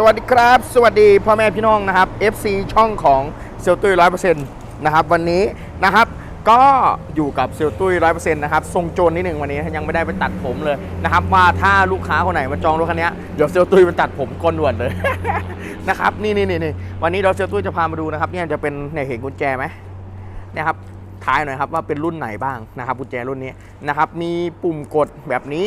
สวัสดีครับ สวัสดีพ่อแม่พี่น้องนะครับ FC ช่องของเซลตุ้ยร้อยเปอร์เซ็นต์นะครับวันนี้นะครับก็อยู่กับเซลตุ้ยร้อยเปอร์เซ็นต์นะครับทรงโจรนิดหนึ่งวันนี้ยังไม่ได้ไปตัดผมเลยนะครับว่าถ้าลูกค้าคนไหนมาจองรถคันนี้เดี๋ยวเซลตุ้ยไปตัดผมก้นด่วนเลยนะครับนี่นี่นี่วันนี้เราเซลตุ้ยจะพามาดูนะครับเนี่ยจะเป็นเนี่ยเห็นกุญแจไหมเนี่ยครับท้ายหน่อยครับว่าเป็นรุ่นไหนบ้างนะครับกุญแจรุ่นนี้นะครับมีปุ่มกดแบบนี้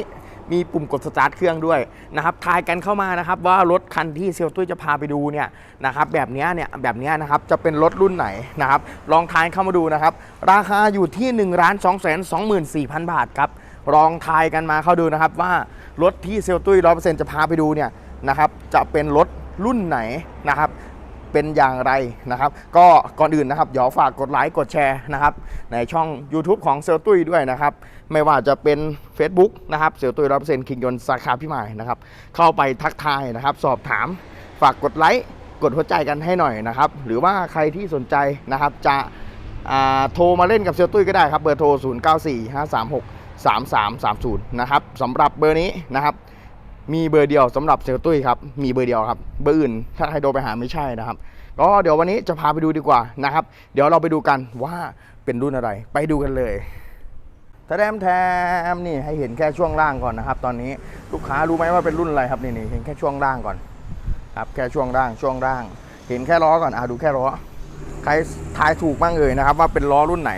มีปุ่มกดสตาร์ทเครื่องด้วยนะครับทายกันเข้ามานะครับว่ารถคันที่เซลตุ้ยจะพาไปดูเนี่ยนะครับแบบนี้เนี่ยแบบนี้นะครับจะเป็นรถรุ่นไหนนะครับลองทายเข้ามาดูนะครับราคาอยู่ที่1นึ่งล้านสองแสนสองหมื่นสี่พันบาทครับลองทายกันมาเข้าดูนะครับว่ารถที่เซลตุ้ยร้อยเปอร์เซ็นต์จะพาไปดูเนี่ยนะครับจะเป็นรถรุ่นไหนนะครับ เป็นอย่างไรนะครับ ก็ก่อนอื่นนะครับเดี๋ยวฝากกดไลค์กดแชร์นะครับ ในช่อง YouTube ของเซลตุยด้วยนะครับ ไม่ว่าจะเป็น Facebook นะครับเซลตุยร้อยเปอร์เซ็นต์คิงยนสาขาพิมายนะครับ เข้าไปทักทายนะครับ สอบถามฝากกดไลค์กดหัวใจกันให้หน่อยนะครับ หรือว่าใครที่สนใจนะครับจะโทรมาเล่นกับเซลตุยก็ได้ครับ เบอร์โทร 0 9 4 5 3 6 3 3 3 0 นะครับสำหรับเบอร์นี้นะครับ มีเบอร์เดียวสำหรับเซลตุ้ยครับ มีเบอร์เดียวครับ เบอร์อื่น ถ้าใครโทรไปหาไม่ใช่นะครับ ก็เดี๋ยววันนี้จะพาไปดูดีกว่านะครับ เดี๋ยวเราไปดูกันว่าเป็นรุ่นอะไร ไปดูกันเลยแทมแทมนี่ให้เห็นแค่ช่วงล่างก่อนนะครับ ตอนนี้ลูกค้ารู้ไหมว่าเป็นรุ่นอะไรครับนี่นี่เห็นแค่ช่วงล่างก่อน ครับแค่ช่วงล่างช่วงล่าง เห็นแค่ล้อก่อนอะดูแค่ล้อ ใครทายถูกบ้างเอ่ยนะครับ ว่าเป็นล้อรุ่นไหน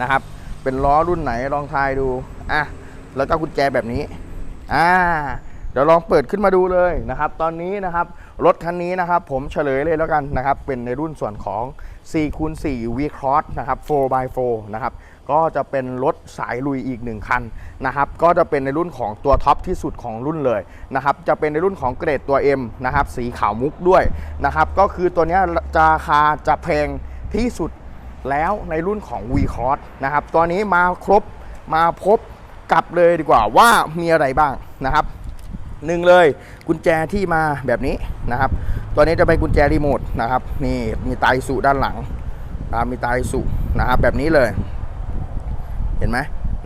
นะครับ เป็นล้อรุ่นไหนลองทายดูอะแล้วก็กุญแจแบบนี้อ่า เดี๋ยวลองเปิดขึ้นมาดูเลยนะครับ ตอนนี้นะครับรถคันนี้นะครับ ผมเฉลยเลยแล้วกันนะครับ เป็นในรุ่นส่วนของ4คูณ4 V Cross นะครับ 4x4 นะครับ ก็จะเป็นรถสายลุยอีกหนึ่งคันนะครับ ก็จะเป็นในรุ่นของตัวท็อปที่สุดของรุ่นเลยนะครับ จะเป็นในรุ่นของเกรดตัว M นะครับ สีขาวมุกด้วยนะครับ ก็คือตัวนี้จะราคาจะแพงที่สุดแล้วในรุ่นของ V Cross นะครับ ตัวนี้มาครบมาพบกับเลยดีกว่าว่ามีอะไรบ้างนะครับ หนึ่งเลยกุญแจที่มาแบบนี้นะครับ ตัวนี้จะเป็นกุญแจรีโมทนะครับนี่มีไตสุด้านหลังนะมีไตสุนะครับแบบนี้เลยเห็นไหม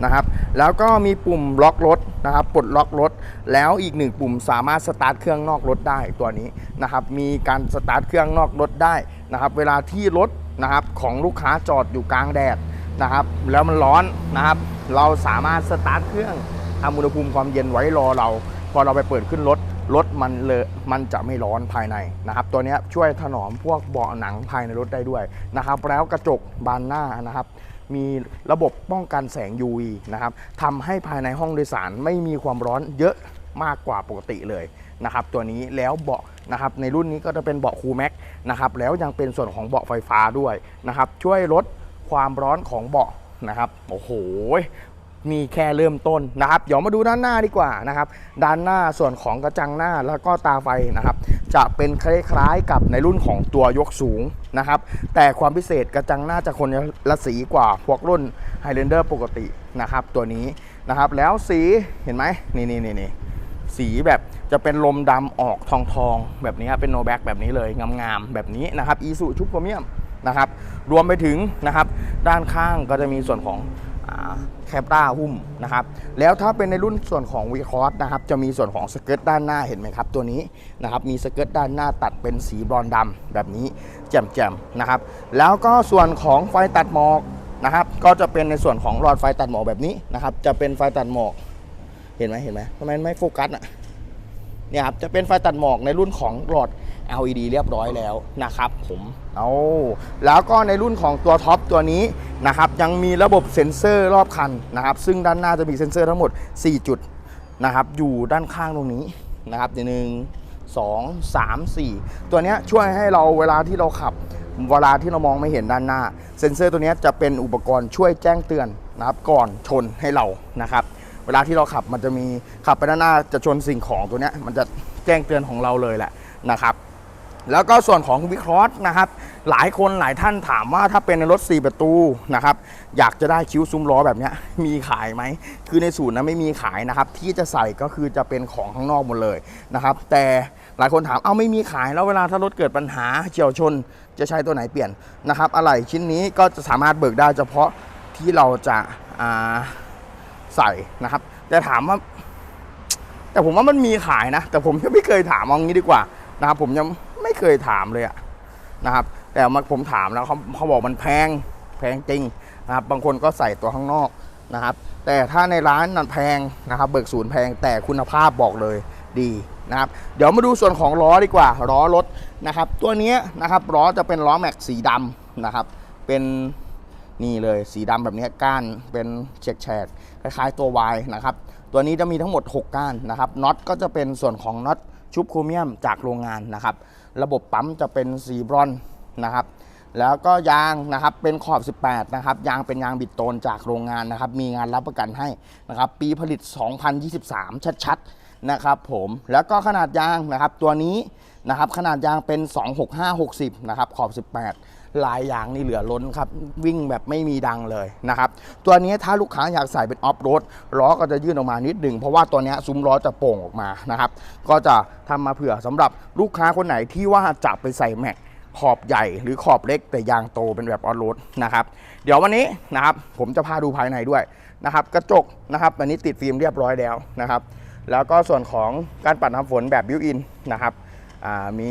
นะครับ แล้วก็มีปุ่มล็อกรถนะครับปลดล็อกรถ แล้วอีกหนึ่งปุ่มสามารถสตาร์ทเครื่องนอกรถได้ตัวนี้นะครับ มีการสตาร์ทเครื่องนอกรถได้นะครับ เวลาที่รถนะครับของลูกค้าจอดอยู่กลางแดดนะครับ แล้วมันร้อนนะครับ เราสามารถสตาร์ทเครื่องทำอุณหภูมิความเย็นไว้รอเรา พอเราไปเปิดขึ้นรถรถมันเลยมันจะไม่ร้อนภายในนะครับ ตัวนี้ช่วยถนอมพวกเบาะหนังภายในรถได้ด้วยนะครับ แล้วกระจกบานหน้านะครับ มีระบบป้องกันแสง UV นะครับทำให้ภายในห้องโดยสารไม่มีความร้อนเยอะมากกว่าปกติเลยนะครับ ตัวนี้แล้วเบาะนะครับ ในรุ่นนี้ก็จะเป็นเบาะคูแม็กนะครับ แล้วยังเป็นส่วนของเบาะไฟฟ้าด้วยนะครับ ช่วยลดความร้อนของเบาะนะครับ โอ้โห มีแค่เริ่มต้นนะครับเดี๋ยวมาดูด้านหน้าดีกว่านะครับด้านหน้าส่วนของกระจังหน้าแล้วก็ตาไฟนะครับ จะเป็นคล้ายๆกับในรุ่นของตัวยกสูงนะครับ แต่ความพิเศษกระจังหน้าจะคนละสีกว่าพวกรุ่น Highlander ปกตินะครับ ตัวนี้นะครับแล้วสีเห็นไหมนี่นี่นี่นสีแบบจะเป็นลมดำออกทองทองๆแบบนี้ครับเป็นโนแบ็กแบบนี้เลยงามๆแบบนี้นะครับอีสุชุบโครเมียมนะครับ รวมไปถึงนะครับ ด้านข้างก็จะมีส่วนของ แคปต้าหุ้มนะครับแล้วถ้าเป็นในรุ่นส่วนของวีคอร์สนะครับจะมีส่วนของสเกิร์ตด้านหน้าเห็นไหมครับตัวนี้นะครับมีสเกิร์ตด้านหน้าตัดเป็นสีบรอนซ์ดำแบบนี้แจ่มๆนะครับแล้วก็ส่วนของไฟตัดหมอกนะครับก็จะเป็นในส่วนของหลอดไฟตัดหมอกแบบนี้นะครับจะเป็นไฟตัดหมอกเห็นไหมเห็นไหมทำไมไม่โฟกัสอะเนี่ยครับจะเป็นไฟตัดหมอกในรุ่นของหลอด LED เรียบร้อยแล้วนะครับผมเอาแล้วก็ในรุ่นของตัวท็อปตัวนี้นะครับยังมีระบบเซ็นเซอร์รอบคันนะครับซึ่งด้านหน้าจะมีเซ็นเซอร์ทั้งหมด 4 จุดนะครับอยู่ด้านข้างตรงนี้นะครับหนึ่งสองสามสี่ตัวเนี้ยช่วยให้เราเวลาที่เราขับเวลาที่เรามองไม่เห็นด้านหน้า เซ็นเซอร์ตัวเนี้ยจะเป็นอุปกรณ์ช่วยแจ้งเตือนนะครับก่อนชนให้เรานะครับ เวลาที่เราขับมันจะมีขับไปด้านหน้าจะชนสิ่งของตัวเนี้ยมันจะแจ้งเตือนของเราเลยแหละนะครับ แล้วก็ส่วนของวิเคราะห์นะครับ หลายคนหลายท่านถามว่าถ้าเป็นในรถ 4 ประตูนะครับ อยากจะได้คิ้วซุ้มล้อแบบนี้มีขายไหม คือในศูนย์นะไม่มีขายนะครับ ที่จะใส่ก็คือจะเป็นของข้างนอกหมดเลยนะครับ แต่หลายคนถาม เอาไม่มีขายแล้วเวลาถ้ารถเกิดปัญหาเฉียวชนจะใช้ตัวไหนเปลี่ยนนะครับอะไรชิ้นนี้ก็จะสามารถเบิกได้เฉพาะที่เราจะาใส่นะครับ แต่ถามว่า แต่ผมว่ามันมีขายนะ แต่ผมก็ไม่เคยถามเอางี้ดีกว่านะครับผมยัง เคยถามเลยอะนะครับ แต่มาผมถามแล้วเขาเขาบอกมันแพงแพงจริงนะครับ บางคนก็ใส่ตัวข้างนอกนะครับ แต่ถ้าในร้านนั้นแพงนะครับ เบิกศูนย์แพงแต่คุณภาพบอกเลยดีนะครับ เดี๋ยวมาดูส่วนของล้อดีกว่าล้อรถนะครับ ตัวนี้นะครับล้อจะเป็นล้อแม็กสีดำนะครับ เป็นนี่เลยสีดำแบบนี้ก้านเป็นเฉกแฉกคล้ายๆตัว Y นะครับ ตัวนี้จะมีทั้งหมด 6 ก้านนะครับน็อตก็จะเป็นส่วนของน็อต ชุบโครเมียมจากโรงงานนะครับ ระบบปั๊มจะเป็นสีบรอนนะครับ แล้วก็ยางนะครับเป็นขอบ 18 นะครับ ยางเป็นยางบิดโตนจากโรงงานนะครับ มีงานรับประกันให้นะครับ ปีผลิต 2023 ชัดๆ นะครับผม แล้วก็ขนาดยางนะครับ ตัวนี้ นะครับขนาดยางเป็น 26560 นะครับขอบ 18 ลายยางนี่เหลือล้นครับวิ่งแบบไม่มีดังเลยนะครับตัวนี้ถ้าลูกค้าอยากใส่เป็นออฟโรดล้อก็จะยื่นออกมานิดหนึ่งเพราะว่าตัวนี้ซุ้มล้อจะโป่งออกมานะครับก็จะทำมาเผื่อสำหรับลูกค้าคนไหนที่ว่าจะไปใส่แม็กขอบใหญ่หรือขอบเล็กแต่ยางโตเป็นแบบออนโรดนะครับเดี๋ยววันนี้นะครับผมจะพาดูภายในด้วยนะครับกระจกนะครับอันนี้ติดฟิล์มเรียบร้อยแล้วนะครับแล้วก็ส่วนของการปัดน้ำฝนแบบบิวอินนะครับ มี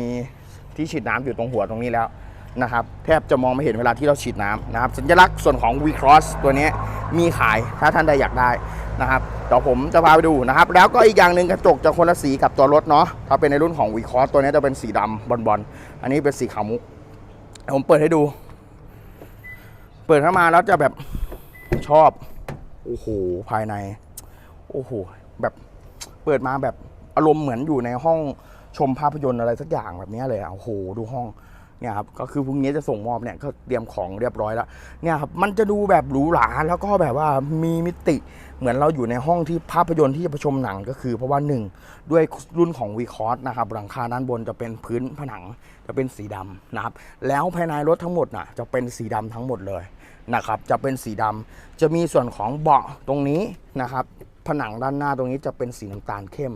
ที่ฉีดน้ำอยู่ตรงหัวตรงนี้แล้วนะครับแทบจะมองไม่เห็นเวลาที่เราฉีดน้ำนะครับสัญลักษณ์ส่วนของ V Cross ตัวนี้มีขายถ้าท่านใดอยากได้นะครับเดี๋ยวผมจะพาไปดูนะครับ แล้วก็อีกอย่างหนึ่งกระจกจะคนละสีกับตัวรถเนาะถ้าเป็นในรุ่นของ V Cross ตัวนี้จะเป็นสีดำบอลบอลๆอันนี้เป็นสีขาวมุกผมเปิดให้ดู เปิดเข้ามาแล้วจะแบบชอบโอ้โหภายในโอ้โหแบบเปิดมาแบบอารมณ์เหมือนอยู่ในห้อง ชมภาพยนตร์อะไรสักอย่างแบบนี้เลยอะโอ้โหดูห้องเนี่ยครับก็คือพรุ่งนี้จะส่งมอบเนี่ยก็เตรียมของเรียบร้อยแล้วเนี่ยครับมันจะดูแบบหรูหราแล้วก็แบบว่ามีมิติเหมือนเราอยู่ในห้องที่ภาพยนตร์ที่จะไปชมหนังก็คือ เพราะว่าหนึ่งด้วยรุ่นของวีคอร์สนะครับหลังคาด้านบนจะเป็นพื้นผนังจะเป็นสีดำนะครับแล้วภายในรถทั้งหมดน่ะจะเป็นสีดำทั้งหมดเลยนะครับจะเป็นสีดำจะมีส่วนของเบาะตรงนี้นะครับผนังด้านหน้าตรงนี้จะเป็นสีน้ำตาลเข้ม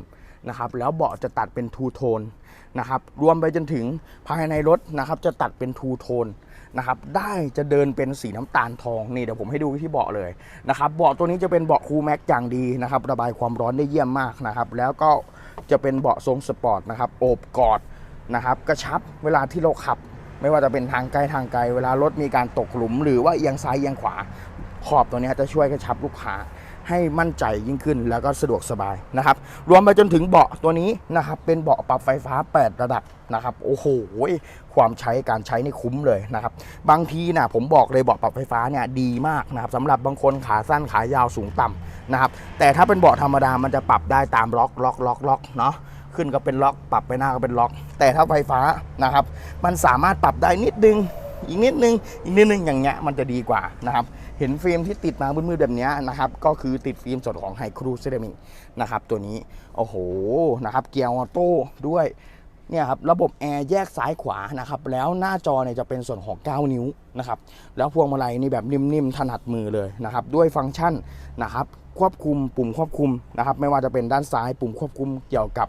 นะครับแล้วเบาะจะตัดเป็นทูโทนนะครับรวมไปจนถึงภายในรถนะครับจะตัดเป็นทูโทนนะครับได้จะเดินเป็นสีน้ำตาลทองนี่เดี๋ยวผมให้ดูที่เบาะเลยนะครับเบาะตัวนี้จะเป็นเบาะคูลแม็กอย่างดีนะครับระบายความร้อนได้เยี่ยมมากนะครับแล้วก็จะเป็นเบาะทรงสปอร์ตนะครับโอบกอดนะครับกระชับเวลาที่เราขับ ไม่ว่าจะเป็นทางใกลทางไกล เวลารถมีการตกหลุม หรือว่าเอียงซ้ายเอียงขวาขอบตัวนี้จะช่วยกระชับลูกค้า ให้มั่นใจยิ่งขึ้นแล้วก็สะดวกสบายนะครับ รวมไปจนถึงเบาะตัวนี้นะครับ เป็นเบาะปรับไฟฟ้า 8 ระดับนะครับ โอ้โห ความใช้การใช้นี่คุ้มเลยนะครับ บางทีนะผมบอกเลยเบาะปรับไฟฟ้าเนี่ยดีมากนะครับสำหรับบางคนขาสั้นขายาวสูงต่ำนะครับ แต่ถ้าเป็นเบาะธรรมดามันจะปรับได้ตามล็อกล็อกล็อกล็อกเนาะขึ้นก็เป็นล็อก ปรับไปหน้าก็เป็นล็อก แต่ถ้าไฟฟ้านะครับ มันสามารถปรับได้นิดนึง อีกนิดนึงอีกนิดนึงอย่างเงี้ยมันจะดีกว่านะครับเห็นฟิล์มที่ติดมามืดๆแบบเนี้ยนะครับก็คือติดฟิล์มส่วนของไฮครูเซรามิกนะครับตัวนี้โอ้โหนะครับเกียร์ออโต้ด้วยเนี่ยครับระบบแอร์แยกซ้ายขวานะครับแล้วหน้าจอเนี่ยจะเป็นส่วนของ 9 นิ้วนะครับแล้วพวงมาลัยนี่แบบนิ่มๆถนัดมือเลยนะครับด้วยฟังก์ชันนะครับควบคุมปุ่มควบคุมนะครับไม่ว่าจะเป็นด้านซ้ายปุ่มควบคุมเกี่ยวกับ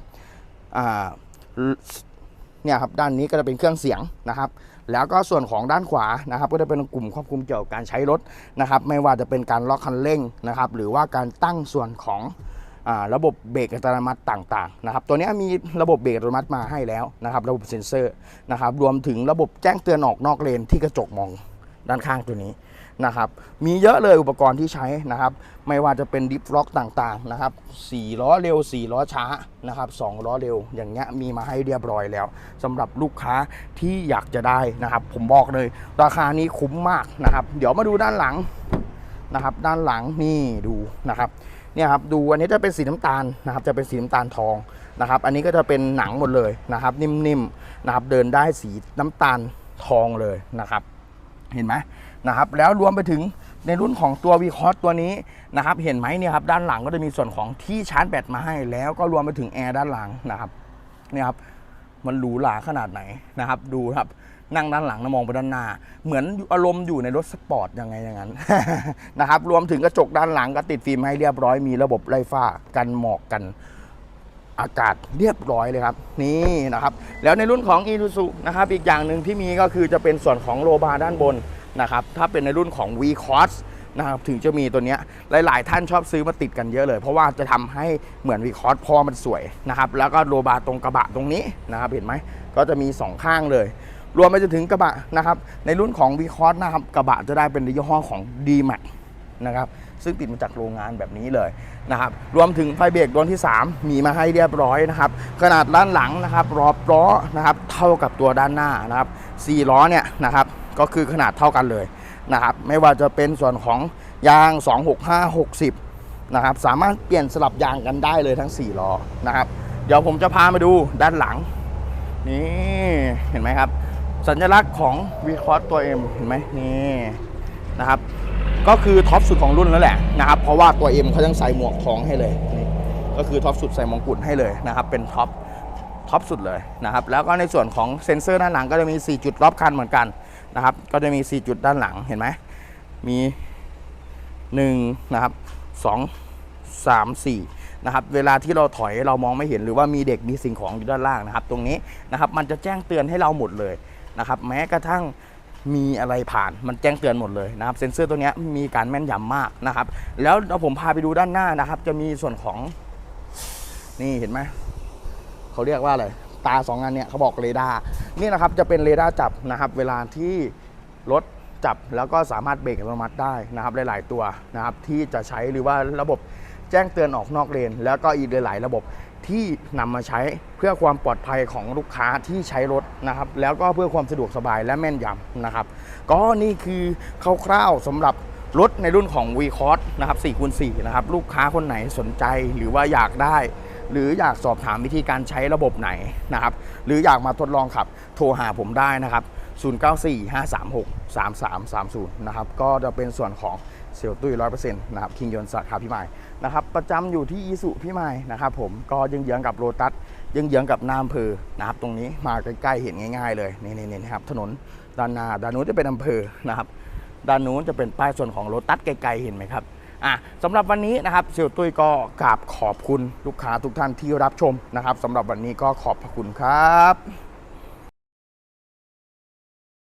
เนี่ยครับด้านนี้ก็จะเป็นเครื่องเสียงนะครับ แล้วก็ส่วนของด้านขวานะครับ ก็จะเป็นกลุ่มควบคุมเกี่ยวกับการใช้รถนะครับ ไม่ว่าจะเป็นการล็อกคันเร่งนะครับ หรือว่าการตั้งส่วนของอาระบบเบรกอัตโนมัติต่างๆนะครับตัวนี้มีระบบเบรกอัตโนมัติมาให้แล้วนะครับระบบเซ็นเซอร์นะครับรวมถึงระบบแจ้งเตือนออกนอกเลนที่กระจกมองด้านข้างตัวนี้ นะครับมีเยอะเลยอุปกรณ์ที่ใช้นะครับไม่ว่าจะเป็นดิฟล็อกต่างๆนะครับ4ล้อเร็ว4ล้อช้านะครับ2ล้อเร็วอย่างเงี้ยมีมาให้เรียบร้อยแล้วสำหรับลูกค้าที่อยากจะได้นะครับ ผมบอกเลย ราคานี้คุ้มมากนะครับ เดี๋ยวมาดูด้านหลังนะครับด้านหลังนี่ดูนะครับเนี่ยครับดูอันนี้จะเป็นสีน้ำตาลนะครับจะเป็นสีน้ำตาลทองนะครับอันนี้ก็จะเป็นหนังหมดเลยนะครับนิ่มๆนะครับเดินได้สีน้ำตาลทองเลยนะครับ เห็นไหม นะครับแล้วรวมไปถึงในรุ่นของตัววีคอสตัวนี้นะครับเห็นไหมเนี่ยครับด้านหลังก็จะมีส่วนของที่ชาร์จแบตมาให้ แล้วก็รวมไปถึงแอร์ด้านหลังนะครับเนี่ยครับมันหรูหราขนาดไหนนะครับ ดูครับนั่งด้านหลังนะมองไปด้านหน้า เหมือนอารมณ์อยู่ในรถสปอร์ตยังไงอย่างนั้นนะครับรวมถึงกระจกด้านหลังก็ติดฟิล์มให้เรียบร้อยมีระบบไล่ฟ้ากันหมอกกันอากาศเรียบร้อยเลยครับ นี่นะครับ แล้วในรุ่นของ i s u z u นะครับอีกอย่างหนึ่งที่มีก็คือจะเป็นส่วนของโลบาร์ด้านบน นะครับถ้าเป็นในรุ่นของ V Cross นะครับถึงจะมีตัวนี้หลาย ๆ ท่านชอบซื้อมาติดกันเยอะเลย เพราะว่าจะทำให้เหมือนวีคอร์สพอมันสวยนะครับแล้วก็โลบาตรงกระบะตรงนี้นะครับเห็นไหมก็จะมีสองข้างเลย รวมไปจนถึงกระบะนะครับในรุ่นของวีคอร์สนะครับกระบะจะได้เป็นยี่ห้อของ d m a x นะครับซึ่งติดมาจากโรงงานแบบนี้เลยนะครับรวมถึงไฟเบรกดวงที่ 3 มีมาให้เรียบร้อยนะครับขนาดด้านหลังนะครับรอบล้อนะครับเท่ากับตัวด้านหน้านะครับ4ล้อเนี่ยนะครับ ก็คือขนาดเท่ากันเลยนะครับไม่ว่าจะเป็นส่วนของยาง 265 60นะครับสามารถเปลี่ยนสลับยางกันได้เลยทั้ง4ล้อนะครับ เดี๋ยวผมจะพามาดูด้านหลัง นี่เห็นไหมครับ สัญลักษณ์ของ v c o s ตัว M เห็นไหมนี่นะครับ ก็คือท็อปสุดของรุ่นแล้วแหละนะครับ เพราะว่าตัว M เขายังใส่หมวกทองให้เลยนี่ก็คือท็อปสุดใส่มงกุฎให้เลยนะครับ เป็นท็อปท็อปสุดเลยนะครับ แล้วก็ในส่วนของเซ็นเซอร์ด้านหลังก็จะมี 4 จุดรอบคันเหมือนกัน นะครับ ก็จะมี 4 จุดด้านหลังเห็นไหมมี1นะครับ2 3 4นะครับเวลาที่เราถอยเรามองไม่เห็นหรือว่ามีเด็กมีสิ่งของอยู่ด้านล่างนะครับ ตรงนี้นะครับมันจะแจ้งเตือนให้เราหมดเลยนะครับ แม้กระทั่งมีอะไรผ่านมันแจ้งเตือนหมดเลยนะครับ เซ็นเซอร์ตัวนี้มีการแม่นยำมากนะครับ แล้วเราผมพาไปดูด้านหน้านะครับ จะมีส่วนของนี่เห็นไหมเขาเรียกว่าอะไร ตาสองอันเนี่ยเขาบอกเรดาร์นี่นะครับจะเป็นเรดาร์จับนะครับ เวลาที่รถจับแล้วก็สามารถเบรกอัตโนมัติได้นะครับหลาย ๆ ตัวนะครับที่จะใช้หรือว่าระบบแจ้งเตือนออกนอกเลน แล้วก็อีกหลายๆระบบที่นำมาใช้เพื่อความปลอดภัยของลูกค้าที่ใช้รถนะครับ แล้วก็เพื่อความสะดวกสบายและแม่นยำนะครับ ก็นี่คือคร่าวๆสำหรับรถในรุ่นของ v c o s นะครับ4คูณ4นะครับ ลูกค้าคนไหนสนใจหรือว่าอยากได้ หรืออยากสอบถามวิธีการใช้ระบบไหนนะครับ หรืออยากมาทดลองขับโทรหาผมได้นะครับ 0945363330 นะครับ ก็จะเป็นส่วนของเซลตุ้ย100%นะครับคิงยนต์สาขาพี่ใหม่นะครับประจำอยู่ที่อีสุพี่ใหม่นะครับผมก็ยังเยื้องกับโรตัสยังเยื้องกับน้ำเภอนะครับตรงนี้มาใกล้ๆเห็นง่ายๆเลยนี่ๆๆนะครับ ถนนด้านหน้าด้านนู้นจะเป็นอำเภอนะครับด้านนู้นจะเป็นป้ายส่วนของโรตัสไกลๆเห็นไหมครับ อะสำหรับวันนี้นะครับเซลตุ้ยก็กราบขอบคุณลูกค้าทุกท่านที่รับชมนะครับสำหรับวันนี้ก็ขอบพระคุณครับ